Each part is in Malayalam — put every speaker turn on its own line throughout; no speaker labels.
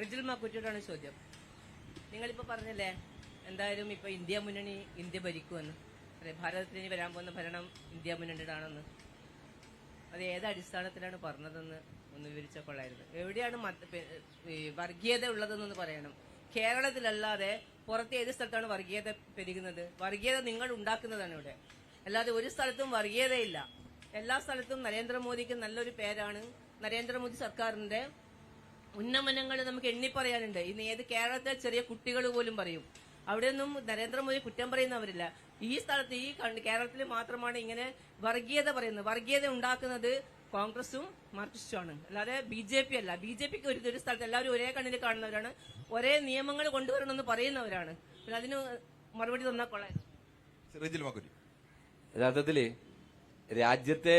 റിജിൽ മാക്കുറ്റിയോടാണ് ചോദ്യം. നിങ്ങളിപ്പോ പറഞ്ഞല്ലേ എന്തായാലും ഇപ്പൊ ഇന്ത്യ മുന്നണി ഇന്ത്യ ഭരിക്കുമെന്ന്. അല്ലെ ഭാരതത്തിന് വരാൻ പോകുന്ന ഭരണം ഇന്ത്യ മുന്നണിയുടെയാണെന്ന് അത് ഏത് അടിസ്ഥാനത്തിലാണ് പറഞ്ഞതെന്ന് ഒന്ന് വിവരിച്ച കൊള്ളായിരുന്നു. എവിടെയാണ് വർഗീയത ഉള്ളതെന്നൊന്ന് പറയണം. കേരളത്തിലല്ലാതെ പുറത്ത് ഏത് സ്ഥലത്താണ് വർഗീയത പെരുകുന്നത്? വർഗീയത നിങ്ങൾ ഉണ്ടാക്കുന്നതാണ് ഇവിടെ. അല്ലാതെ ഒരു സ്ഥലത്തും വർഗീയതയില്ല. എല്ലാ സ്ഥലത്തും നരേന്ദ്രമോദിക്ക് നല്ലൊരു പേരാണ് നരേന്ദ്രമോദി സർക്കാരിന്റെ ഉന്നമനങ്ങൾ നമുക്ക് എണ്ണി പറയാനുണ്ട് ഇന്ന് ഏത് കേരളത്തിലെ ചെറിയ കുട്ടികൾ പോലും പറയും. അവിടെയൊന്നും നരേന്ദ്രമോദി കുറ്റം പറയുന്നവരില്ല. ഈ സ്ഥലത്ത് ഈ കേരളത്തിൽ മാത്രമാണ് ഇങ്ങനെ വർഗീയത പറയുന്നത്. വർഗീയത ഉണ്ടാക്കുന്നത് കോൺഗ്രസും മാർക്സിസ്റ്റുമാണ്. അല്ലാതെ ബി ജെ പി അല്ല. ബി ജെ പിക്ക് ഒരു ഒരു സ്ഥലത്ത് എല്ലാവരും ഒരേ കണ്ണിൽ കാണുന്നവരാണ്. ഒരേ നിയമങ്ങൾ കൊണ്ടുവരണമെന്ന് പറയുന്നവരാണ്. പിന്നെ അതിന് മറുപടി തന്നാൽ കൊള്ളായിരുന്നു
യഥാർത്ഥത്തിൽ രാജ്യത്തെ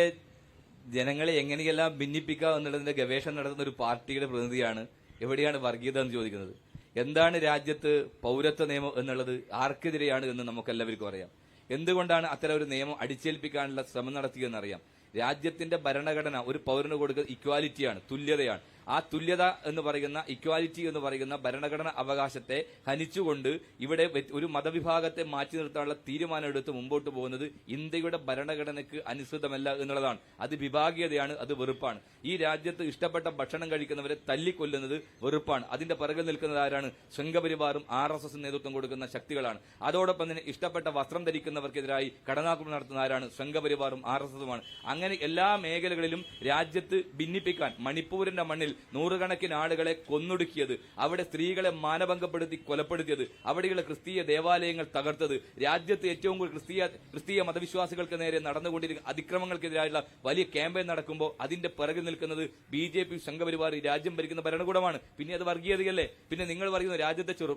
ജനങ്ങളെ എങ്ങനെയെല്ലാം ഭിന്നിപ്പിക്കാം എന്നുള്ളതിന്റെ ഗവേഷണം നടത്തുന്ന ഒരു പാർട്ടിയുടെ പ്രതിനിധിയാണ് എവിടെയാണ് വർഗീയത എന്ന് ചോദിക്കുന്നത്? എന്താണ് രാജ്യത്ത് പൗരത്വ നിയമം എന്നുള്ളത്? ആർക്കെതിരെയാണ് എന്ന് നമുക്കെല്ലാവർക്കും അറിയാം. എന്തുകൊണ്ടാണ് അത്തരം ഒരു നിയമം അടിച്ചേൽപ്പിക്കാനുള്ള ശ്രമം നടത്തിയതെന്നറിയാം രാജ്യത്തിന്റെ ഭരണഘടന ഒരു പൗരന് കൊടുക്കുന്ന ഇക്വാലിറ്റിയാണ് തുല്യതയാണ്. ആ തുല്യത എന്ന് പറയുന്ന ഇക്വാലിറ്റി എന്ന് പറയുന്ന ഭരണഘടന അവകാശത്തെ ഹനിച്ചുകൊണ്ട് ഇവിടെ ഒരു മതവിഭാഗത്തെ മാറ്റി നിർത്താനുള്ള തീരുമാനം എടുത്ത് മുമ്പോട്ട് പോകുന്നത് ഇന്ത്യയുടെ ഭരണഘടനയ്ക്ക് അനുസൃതമല്ല എന്നുള്ളതാണ്. അത് വിഭാഗീയതയാണ് അത് വെറുപ്പാണ്. ഈ രാജ്യത്ത് ഇഷ്ടപ്പെട്ട ഭക്ഷണം കഴിക്കുന്നവരെ തല്ലിക്കൊല്ലുന്നത് വെറുപ്പാണ്. അതിന്റെ പിറകിൽ നിൽക്കുന്നത് ആരാണ്? സംഘപരിവാറും ആർ എസ് എസ് നേതൃത്വം കൊടുക്കുന്ന ശക്തികളാണ്. അതോടൊപ്പം തന്നെ ഇഷ്ടപ്പെട്ട വസ്ത്രം ധരിക്കുന്നവർക്കെതിരായി കടന്നാക്രമണം നടത്തുന്ന ആരാണ്? സംഘപരിവാറും ആർ എസ് എസുമാണ്. അങ്ങനെ എല്ലാ മേഖലകളിലും രാജ്യത്ത് ഭിന്നിപ്പിക്കാൻ മണിപ്പൂരിന്റെ മണ്ണിൽ നൂറുകണക്കിന് ആളുകളെ കൊന്നൊടുക്കിയത് അവിടെ സ്ത്രീകളെ മാനഭംഗപ്പെടുത്തി കൊലപ്പെടുത്തിയത് അവിടെയുള്ള ക്രിസ്തീയ ദേവാലയങ്ങൾ തകർത്തത് രാജ്യത്ത് ഏറ്റവും കൂടുതൽ ക്രിസ്തീയ ക്രിസ്തീയ മതവിശ്വാസികൾക്ക് നേരെ നടന്നുകൊണ്ടിരിക്കുന്ന അതിക്രമങ്ങൾക്കെതിരായുള്ള വലിയ ക്യാമ്പയിൻ നടക്കുമ്പോൾ അതിന്റെ പിറകിൽ നിൽക്കുന്നത് ബി ജെ പി സംഘപരിവാർ രാജ്യം ഭരിക്കുന്ന ഭരണകൂടമാണ്. പിന്നെ അത് വർഗീയതയല്ലേ? പിന്നെ നിങ്ങൾ പറയുന്ന രാജ്യത്തെ ചെറു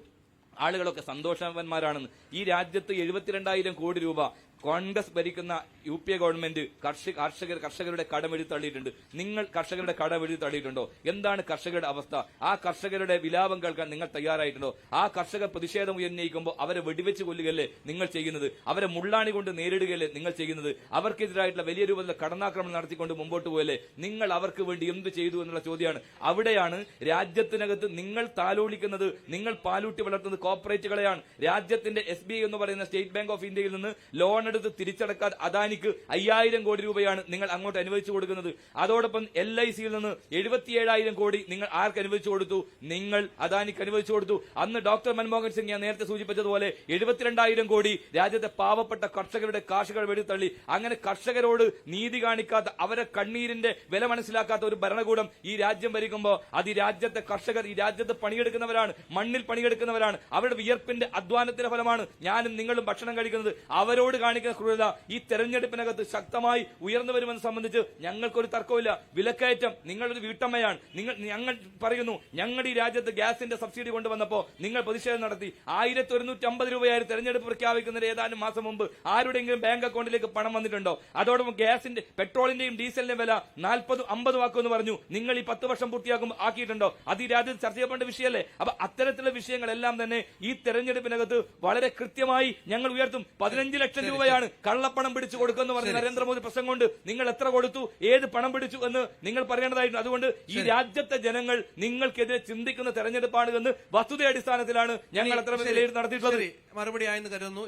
ആളുകളൊക്കെ സന്തോഷവാന്മാരാണെന്ന്. ഈ രാജ്യത്ത് എഴുപത്തിരണ്ടായിരം കോടി രൂപ കോൺഗ്രസ് ഭരിക്കുന്ന യു പി എ ഗവൺമെന്റ് കർഷക കർഷകർ കർഷകരുടെ കടം എഴുതി തള്ളിയിട്ടുണ്ട്. നിങ്ങൾ കർഷകരുടെ കടം എഴുതി തള്ളിയിട്ടുണ്ടോ? എന്താണ് കർഷകരുടെ അവസ്ഥ? ആ കർഷകരുടെ വിലാപം കേൾക്കാൻ നിങ്ങൾ തയ്യാറായിട്ടുണ്ടോ? ആ കർഷകർ പ്രതിഷേധം ഉന്നയിക്കുമ്പോൾ അവരെ വെടിവെച്ച് കൊല്ലുകയല്ലേ നിങ്ങൾ ചെയ്യുന്നത്? അവരെ മുള്ളാണി കൊണ്ട് നേരിടുകയല്ലേ നിങ്ങൾ ചെയ്യുന്നത്? അവർക്കെതിരായിട്ടുള്ള വലിയ രൂപത്തിലുള്ള കടന്നാക്രമണം നടത്തിക്കൊണ്ട് മുമ്പോട്ട് പോയല്ലേ? നിങ്ങൾ അവർക്ക് വേണ്ടി എന്ത് ചെയ്തു എന്നുള്ള ചോദ്യമാണ്. അവിടെയാണ് രാജ്യത്തിനകത്ത് നിങ്ങൾ താലോലിക്കുന്നത്. നിങ്ങൾ പാലൂട്ടി വളർത്തുന്നത് കോർപ്പറേറ്റുകളെയാണ് രാജ്യത്തിന്റെ എസ് എന്ന് പറയുന്ന സ്റ്റേറ്റ് ബാങ്ക് ഓഫ് ഇന്ത്യയിൽ നിന്ന് ലോൺ എടുത്ത് തിരിച്ചടക്കാൻ അദാനിക്ക് അയ്യായിരം കോടി രൂപയാണ് നിങ്ങൾ അങ്ങോട്ട് അനുവദിച്ചു കൊടുക്കുന്നത്. അതോടൊപ്പം എൽ ഐ സിയിൽ നിന്ന് എഴുപത്തിയേഴായിരം കോടി നിങ്ങൾ ആർക്ക് അനുവദിച്ചു കൊടുത്തു? നിങ്ങൾ അദാനിക്ക് അനുവദിച്ചു കൊടുത്തു. അന്ന് ഡോക്ടർ മൻമോഹൻ സിംഗ് ഞാൻ നേരത്തെ സൂചിപ്പിച്ചതുപോലെ എഴുപത്തിരണ്ടായിരം കോടി രാജ്യത്തെ പാവപ്പെട്ട കർഷകരുടെ കാർഷിക വെടിത്തള്ളി അങ്ങനെ കർഷകരോട് നീതി കാണിക്കാത്ത അവരെ കണ്ണീരിന്റെ വില മനസ്സിലാക്കാത്ത ഒരു ഭരണകൂടം ഈ രാജ്യം ഭരിക്കുമ്പോൾ അത് ഈ രാജ്യത്തെ കർഷകർ ഈ രാജ്യത്ത് പണിയെടുക്കുന്നവരാണ് മണ്ണിൽ പണിയെടുക്കുന്നവരാണ്. അവരുടെ വിയർപ്പിന്റെ അധ്വാനത്തിന്റെ ഫലമാണ് ഞാനും നിങ്ങളും ഭക്ഷണം കഴിക്കുന്നത്. അവരോട് കാണിക്കുന്ന ക്രൂരത ഈ തെരഞ്ഞെടുപ്പിനകത്ത് ശക്തമായി ഉയർന്നു വരുമെന്ന് സംബന്ധിച്ച് ഞങ്ങൾക്കൊരു തർക്കമില്ല വിലക്കയറ്റം നിങ്ങളൊരു വീട്ടമ്മയാണ്. നിങ്ങൾ ഞങ്ങൾ പറയുന്നു ഞങ്ങളുടെ ഈ രാജ്യത്ത് ഗ്യാസിന്റെ സബ്സിഡി കൊണ്ടുവന്നപ്പോൾ നിങ്ങൾ പ്രതിഷേധം നടത്തി. ആയിരത്തി ഒരുന്നൂറ്റി അമ്പത് രൂപയായിരുന്നു തെരഞ്ഞെടുപ്പ് പ്രഖ്യാപിക്കുന്നതിന് ഏതാനും മാസം മുമ്പ് ആരുടെയെങ്കിലും ബാങ്ക് അക്കൗണ്ടിലേക്ക് പണം വന്നിട്ടുണ്ടോ? അതോടൊപ്പം ഗ്യാസിന്റെ പെട്രോളിന്റെയും ഡീസലിന്റെയും വില നാൽപ്പത് അമ്പത് ആക്കുമെന്ന് പറഞ്ഞു. നിങ്ങൾ ഈ പത്ത് വർഷം പൂർത്തിയാക്കുമ്പോൾ ആക്കിയിട്ടുണ്ടോ? അത് ഈ രാജ്യത്ത് ചർച്ച ചെയ്യപ്പെടേണ്ട വിഷയമല്ലേ? അപ്പൊ അത്തരത്തിലുള്ള വിഷയങ്ങളെല്ലാം തന്നെ ഈ തെരഞ്ഞെടുപ്പിനകത്ത് വളരെ കൃത്യമായി ഞങ്ങൾ ഉയർത്തും. പതിനഞ്ച് ലക്ഷം രൂപയാണ് കള്ളപ്പണം പിടിച്ചു കൊടുക്കുമെന്ന് പറഞ്ഞ നരേന്ദ്രമോദി പ്രസംഗം കൊണ്ട് നിങ്ങൾ എത്ര കൊടുത്തു? ഏത് പണം പിടിച്ചു എന്ന് നിങ്ങൾ പറയേണ്ടതായിട്ടുണ്ട്. അതുകൊണ്ട് ഈ രാജ്യത്തെ ജനങ്ങൾ നിങ്ങൾക്കെതിരെ ചിന്തിക്കുന്ന തെരഞ്ഞെടുപ്പാണ് എന്ന് വസ്തുതയടിസ്ഥാനത്തിലാണ് ഞങ്ങൾ അത്ര വിലയിരുത്തി നടത്തിയിട്ടുള്ളത്.
മറുപടി ആയെന്ന് കരുതുന്നു.